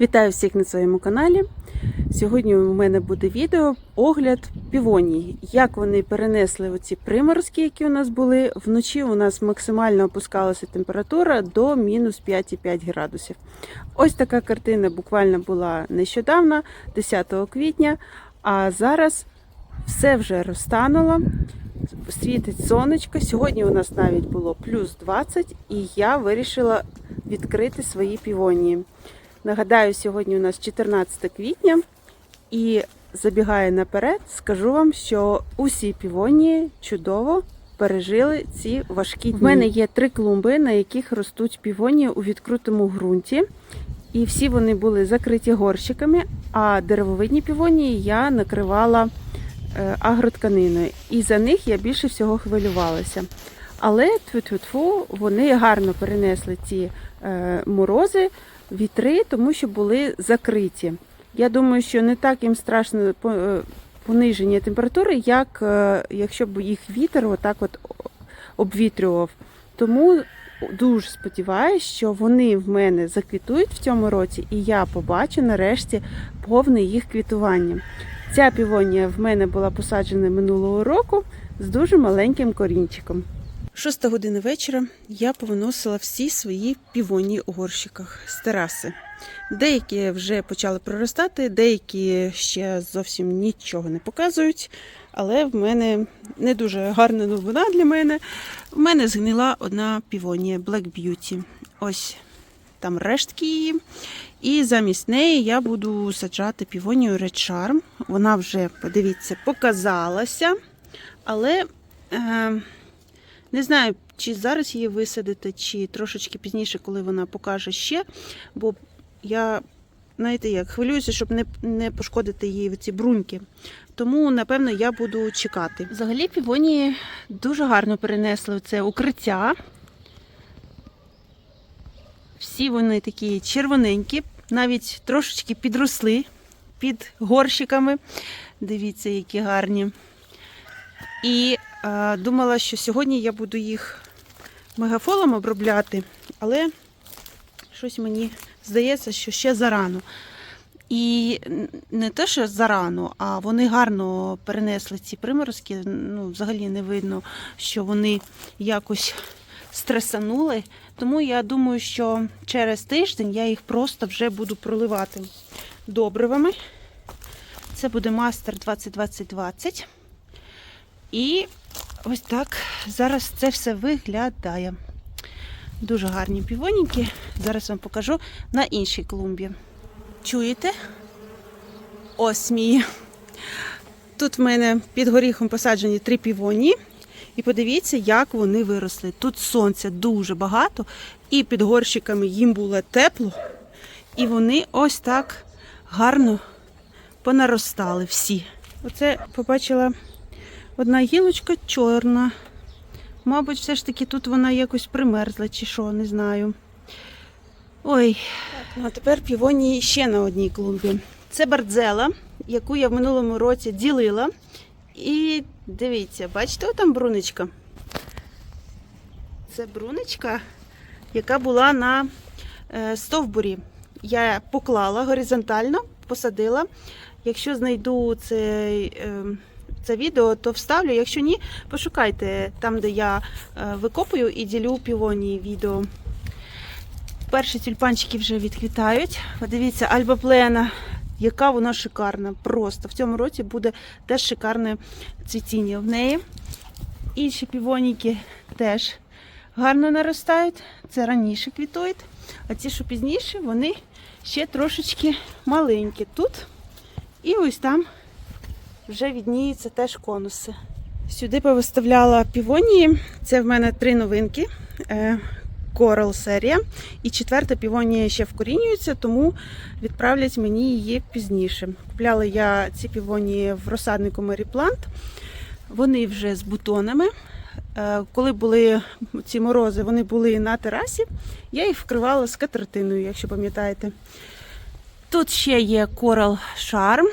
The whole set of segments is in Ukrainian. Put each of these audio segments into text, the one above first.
Вітаю всіх на своєму каналі. Сьогодні у мене буде відео огляд півоній. Як вони перенесли оці приморозки, які у нас були. Вночі у нас максимально опускалася температура до мінус 5,5 градусів. Ось така картина буквально була нещодавно, 10 квітня. А зараз все вже розтануло. Світить сонечко. Сьогодні у нас навіть було плюс 20, і я вирішила відкрити свої півонії. Нагадаю, сьогодні у нас 14 квітня, і забігаю наперед, скажу вам, що усі півонії чудово пережили ці важкі дні. У мене є три клумби, на яких ростуть півонії у відкритому ґрунті. І всі вони були закриті горщиками, а деревовидні півонії я накривала е, агротканиною. І за них я більше всього хвилювалася. Але тьфу-тьфу-тьфу, вони гарно перенесли ці е, морози, вітри, тому що були закриті. Я думаю, що не так їм страшно е, пониження температури, як е, якщо б їх вітер отак от обвітрював. Тому дуже сподіваюся, що вони в мене заквітують в цьому році, і я побачу нарешті повне їх квітування. Ця півонія в мене була посаджена минулого року з дуже маленьким корінчиком. Шоста година вечора я повиносила всі свої півонії у горщиках з тераси. Деякі вже почали проростати, деякі ще зовсім нічого не показують. Але в мене не дуже гарна новина для мене. В мене згнила одна півонія Black Beauty. Ось там рештки її. І замість неї я буду саджати півонію Red Charm. Вона вже, подивіться, показалася. Але е, не знаю, чи зараз її висадити, чи трошечки пізніше, коли вона покаже ще. Бо я, знаєте, як хвилююся, щоб не, не пошкодити її ці бруньки. Тому, напевно, я буду чекати. Взагалі, півонії дуже гарно перенесли це укриття. Всі вони такі червоненькі, навіть трошечки підросли під горщиками. Дивіться, які гарні. І думала, що сьогодні я буду їх мегафолом обробляти, але щось мені здається, що ще зарано. І не те, що зарано, а вони гарно перенесли ці приморозки. Ну, взагалі не видно, що вони якось стресанули. Тому я думаю, що через тиждень я їх просто вже буду проливати добривами. Це буде мастер 2020-2020. І ось так зараз це все виглядає. Дуже гарні півоніки. Зараз вам покажу на іншій клумбі. Чуєте? Ось мій. Тут в мене під горіхом посаджені три півоні. І подивіться, як вони виросли. Тут сонця дуже багато, і під горщиками їм було тепло. І вони ось так гарно понаростали всі. Оце побачила одна гілочка чорна. Мабуть, все ж таки тут вона якось примерзла чи що, не знаю. Ой, ну а тепер півонії ще на одній клумбі. Це бардзела, яку я в минулому році ділила. І дивіться, бачите, там брунечка. Це брунечка, яка була на е, стовбурі. Я поклала горизонтально, посадила. Якщо знайду цей. Це відео, то вставлю. Якщо ні, пошукайте там, де я е, викопую і ділю півонії відео. Перші тюльпанчики вже відквітають. Подивіться, альбаплена, яка вона шикарна. Просто в цьому році буде теж шикарне цвітіння в неї. Інші півоніки теж гарно наростають. Це раніше квітують. А ті, що пізніше, вони ще трошечки маленькі тут. І ось там вже відніються теж конуси. Сюди повиставляла півонії. Це в мене три новинки. Е, Coral серія. І четверта півонія ще вкорінюється, тому відправлять мені її пізніше. Купляла я ці півонії в розсаднику Plant. Вони вже з бутонами. Е, Коли були ці морози, вони були на терасі. Я їх вкривала скатертиною, якщо пам'ятаєте. Тут ще є Coral Charm,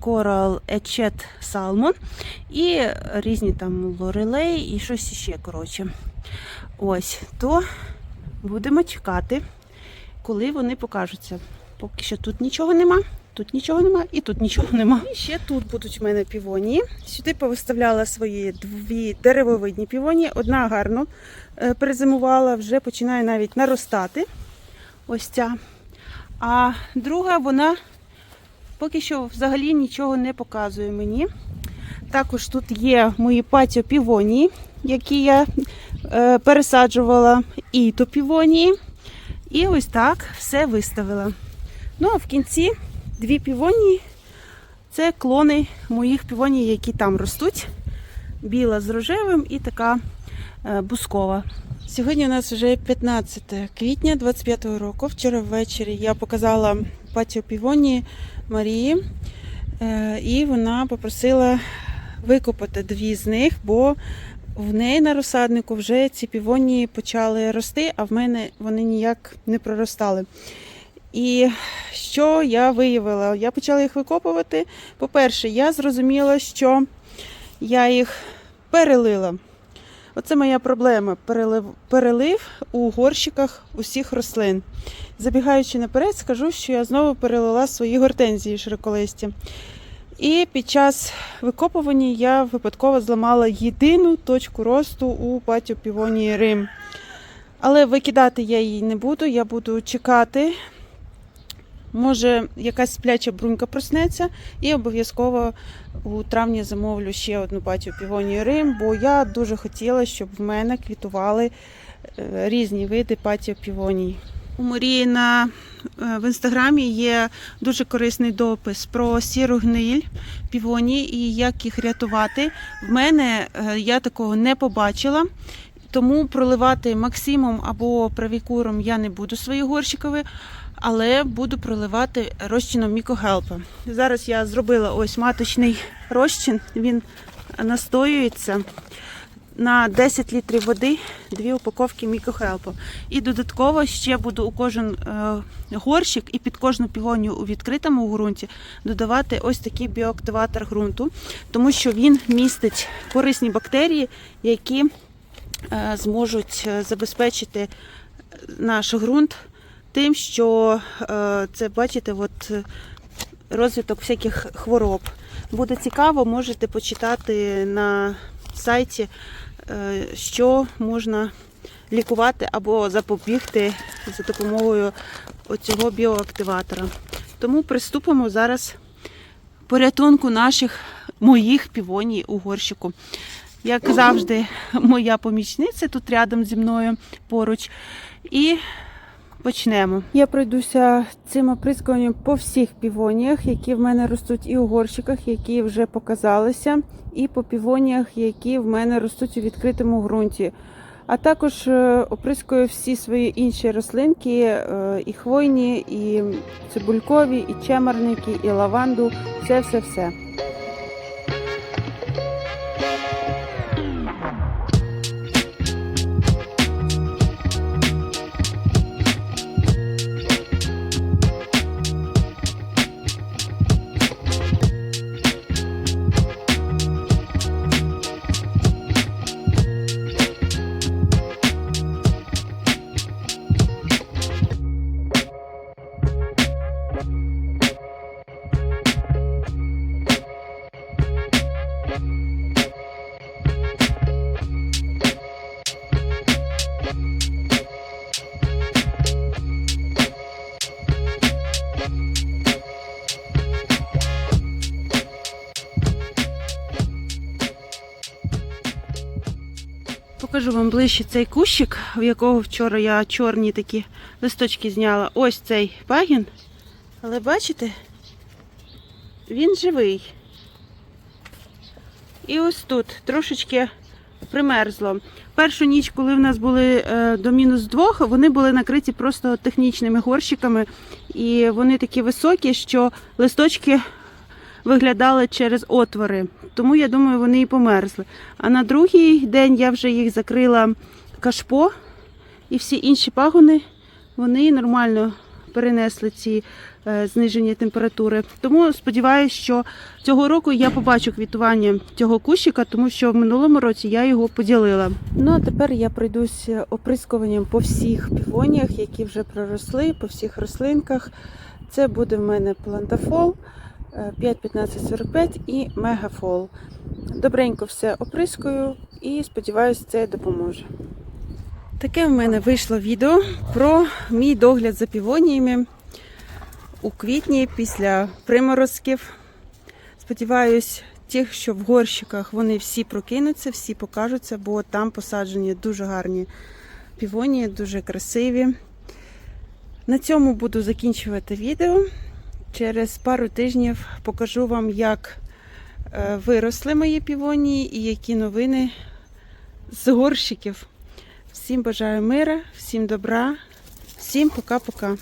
Coral Etchet Salmon і різні там лорелей і щось ще, коротше. Ось, то будемо чекати, коли вони покажуться. Поки що тут нічого нема, тут нічого нема і тут нічого нема. І ще тут будуть в мене півонії. Сюди повиставляла свої дві деревовидні півонії. Одна гарно е, перезимувала, вже починає навіть наростати. Ось ця. А друга, вона поки що взагалі нічого не показує мені. Також тут є мої патіо півонії, які я е, пересаджувала, і то півонії. І ось так все виставила. Ну а в кінці дві півонії це клони моїх півоній, які там ростуть. Біла з рожевим і така е, бускова. Сьогодні у нас вже 15 квітня 25-го року. Вчора ввечері я показала патіо півонії Марії, е, і вона попросила викопати дві з них, бо в неї на розсаднику вже ці півонії почали рости, а в мене вони ніяк не проростали. І що я виявила? Я почала їх викопувати. По-перше, я зрозуміла, що я їх перелила. Оце моя проблема. Перелив, перелив у горщиках усіх рослин. Забігаючи наперед, скажу, що я знову перелила свої гортензії широколисті. І під час викопування я випадково зламала єдину точку росту у патіо півонії Рим. Але викидати я її не буду, я буду чекати. Може, якась спляча брунька проснеться, і обов'язково у травні замовлю ще одну патію півонії Рим, бо я дуже хотіла, щоб в мене квітували е, різні види патіо півоній. У Марії на е, в інстаграмі є дуже корисний допис про сіру гниль півоній і як їх рятувати. В мене е, я такого не побачила. Тому проливати максимум або правікуром я не буду свої горщикові, але буду проливати розчином мікогелпа. Зараз я зробила ось маточний розчин, він настоюється на 10 літрів води, дві упаковки мікогелпу. І додатково ще буду у кожен е, горщик і під кожну півонію у відкритому ґрунті додавати ось такий біоактиватор ґрунту, тому що він містить корисні бактерії, які е, зможуть е, забезпечити наш ґрунт тим, що е, це бачите, от е, розвиток всяких хвороб. Буде цікаво, можете почитати на сайті, е, що можна лікувати або запобігти за допомогою оцього біоактиватора. Тому приступимо зараз порятунку наших моїх півоній у горщику. Як завжди, моя помічниця тут рядом зі мною поруч. І почнемо. Я пройдуся цим оприскуванням по всіх півоніях, які в мене ростуть і у горщиках, які вже показалися, і по півоніях, які в мене ростуть у відкритому ґрунті. А також е, оприскую всі свої інші рослинки, е, і хвойні, і цибулькові, і чемерники, і лаванду. Все-все-все. Покажу вам ближче цей кущик, в якого вчора я чорні такі листочки зняла. Ось цей пагін. Але бачите, він живий. І ось тут трошечки примерзло. Першу ніч, коли в нас були е, до мінус двох, вони були накриті просто технічними горщиками, і вони такі високі, що листочки виглядали через отвори. Тому я думаю, вони і померзли. А на другий день я вже їх закрила кашпо, і всі інші пагони вони нормально перенесли ці е, зниження температури. Тому сподіваюся, що цього року я побачу квітування цього кущика, тому що в минулому році я його поділила. Ну а тепер я пройдусь оприскуванням по всіх півоніях, які вже проросли, по всіх рослинках. Це буде в мене плантафол 51545 і мегафол. Добренько все оприскую і сподіваюся, це допоможе. Таке в мене вийшло відео про мій догляд за півоніями у квітні після приморозків. Сподіваюсь, ті, що в горщиках, вони всі прокинуться, всі покажуться, бо там посаджені дуже гарні півонії, дуже красиві. На цьому буду закінчувати відео. Через пару тижнів покажу вам, як е, виросли мої півонії і які новини з горщиків. Всім бажаю мира, всім добра, всім пока-пока.